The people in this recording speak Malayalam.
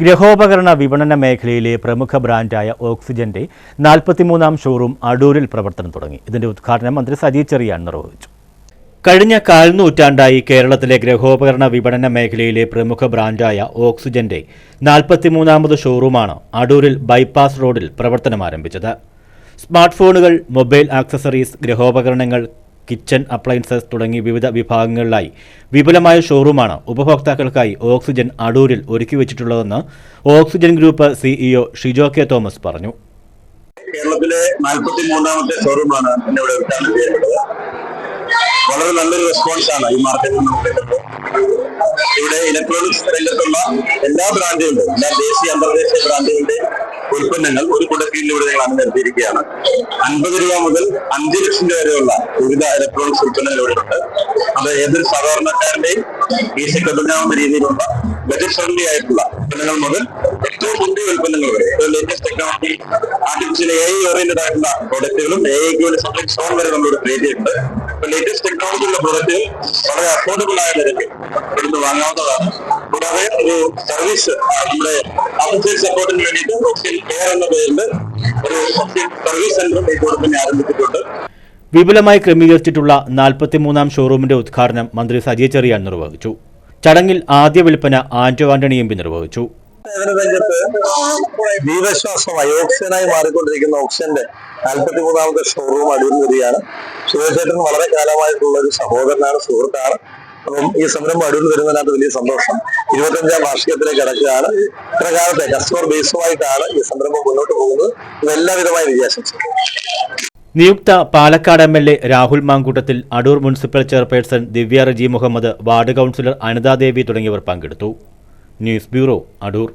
ഗൃഹോപകരണ വിപണന മേഖലയിലെ പ്രമുഖ ബ്രാൻഡായ ഓക്സിജന്റെ നാൽപ്പത്തിമൂന്നാം ഷോറൂം അടൂരിൽ പ്രവർത്തനം തുടങ്ങി. ഇതിന്റെ ഉദ്ഘാടനം മന്ത്രി സജി ചെറിയാൻ നിർവഹിച്ചു. കഴിഞ്ഞ കാൽനൂറ്റാണ്ടായി കേരളത്തിലെ ഗൃഹോപകരണ വിപണന മേഖലയിലെ പ്രമുഖ ബ്രാൻഡായ ഓക്സിജന്റെ നാൽപ്പത്തിമൂന്നാമത് ഷോറൂമാണ് അടൂരിൽ ബൈപ്പാസ് റോഡിൽ പ്രവർത്തനം ആരംഭിച്ചത്. സ്മാർട്ട് ഫോണുകൾ മൊബൈൽ ആക്സസറീസ് ഗൃഹോപകരണങ്ങൾ കിച്ചൺ അപ്ലയൻസസ് തുടങ്ങി വിവിധ വിഭാഗങ്ങളിലായി. വിപുലമായ ഷോറൂമാണ് ഉപഭോക്താക്കൾക്കായി ഓക്സിജൻ അടൂരിൽ ഒരുക്കി വെച്ചിട്ടുള്ളതെന്ന് Oxygen group CEO Shijo K Thomas പറഞ്ഞു. കേരളത്തിലെ നാൽപ്പത്തി മൂന്നാമത്തെ ഷോറൂമാണ് ഇവിടെ ഉദ്ഘാടനം ചെയ്യപ്പെട്ടത് വളരെ നല്ലൊരു റെസ്പോൺസ് ആണ് ഈ മാർക്കറ്റിൽ നമുക്ക് ഇവിടെ ഇലക്ട്രോണിക്സ് രംഗത്തുള്ള എല്ലാ ബ്രാൻഡുകളുടെ എല്ലാ ദേശീയ അന്തർദേശീയ ബ്രാൻഡുകളുടെ ഉൽപ്പന്നങ്ങൾ ഒരു കുടക്കീഴിലൂടെ ഞങ്ങൾ അണിനിരത്തിയിരിക്കുകയാണ്. അൻപത് രൂപ മുതൽ അഞ്ച് ലക്ഷം രൂപ വരെയുള്ള വിവിധ ഇലക്ട്രോണിക്സ് ഉണ്ട്. അത് ഏതൊരു സാധാരണക്കാരന്റെയും ഈസി കണ്ടുണ്ടാവുന്ന രീതിയിലുള്ള ബജറ്റ് ഫ്രണ്ട്ലി ആയിട്ടുള്ള ഉൽപ്പന്നങ്ങൾ മുതൽ ഏറ്റവും മുന്തിയ ഉൽപ്പന്നങ്ങൾ വരെ വളരെ അഫോർഡബിൾ കൂടാതെ ഒരു സർവീസ് നമ്മുടെ സപ്പോർട്ടിന് കെയർ എന്ന പേരിൽ ഒരു സർവീസ് ആരംഭിച്ചിട്ടുണ്ട് വിപുലമായി ക്രമീകരിച്ചിട്ടുള്ള നാൽപ്പത്തിമൂന്നാം ഷോറൂമിന്റെ ഉദ്ഘാടനം മന്ത്രി സജി ചെറിയാൻ നിർവഹിച്ചു. ചടങ്ങിൽ ആദ്യ വിൽപ്പന ആന്റോ ആന്റണി എം നിർവഹിച്ചു. രംഗത്ത് ജീവശ്വാസമായി ഓക്സിജനായി മാറിക്കൊണ്ടിരിക്കുന്ന ഓക്സിജന്റെ നാൽപ്പത്തി മൂന്നാമത്തെ ഷോറൂം അടൂർ വരികയാണ് ശിവചേട്ടൻ വളരെ കാലമായിട്ടുള്ള ഒരു സഹോദരനാണ് സുഹൃത്താണ്. അപ്പം ഈ സംരംഭം അടൂർ വരുന്നതിനകത്ത് വലിയ സന്തോഷം. ഇരുപത്തഞ്ചാം വാർഷികത്തിലേക്ക് കിടക്കുകയാണ്. ഇത്ര കാലത്തെ കസ്റ്റമർ ബേസുമായിട്ടാണ് ഈ സംരംഭം മുന്നോട്ട് പോകുന്നത്. എല്ലാവിധമായ വിജയാശംസകൾ. നിയുക്ത Palakkad M L A Rahul Mankoottathil Adoor municipal chairperson Divya Reji Muhammad ward councillor Anithadevi തുടങ്ങിയവർ പങ്കെടുത്തു. News bureau Adoor.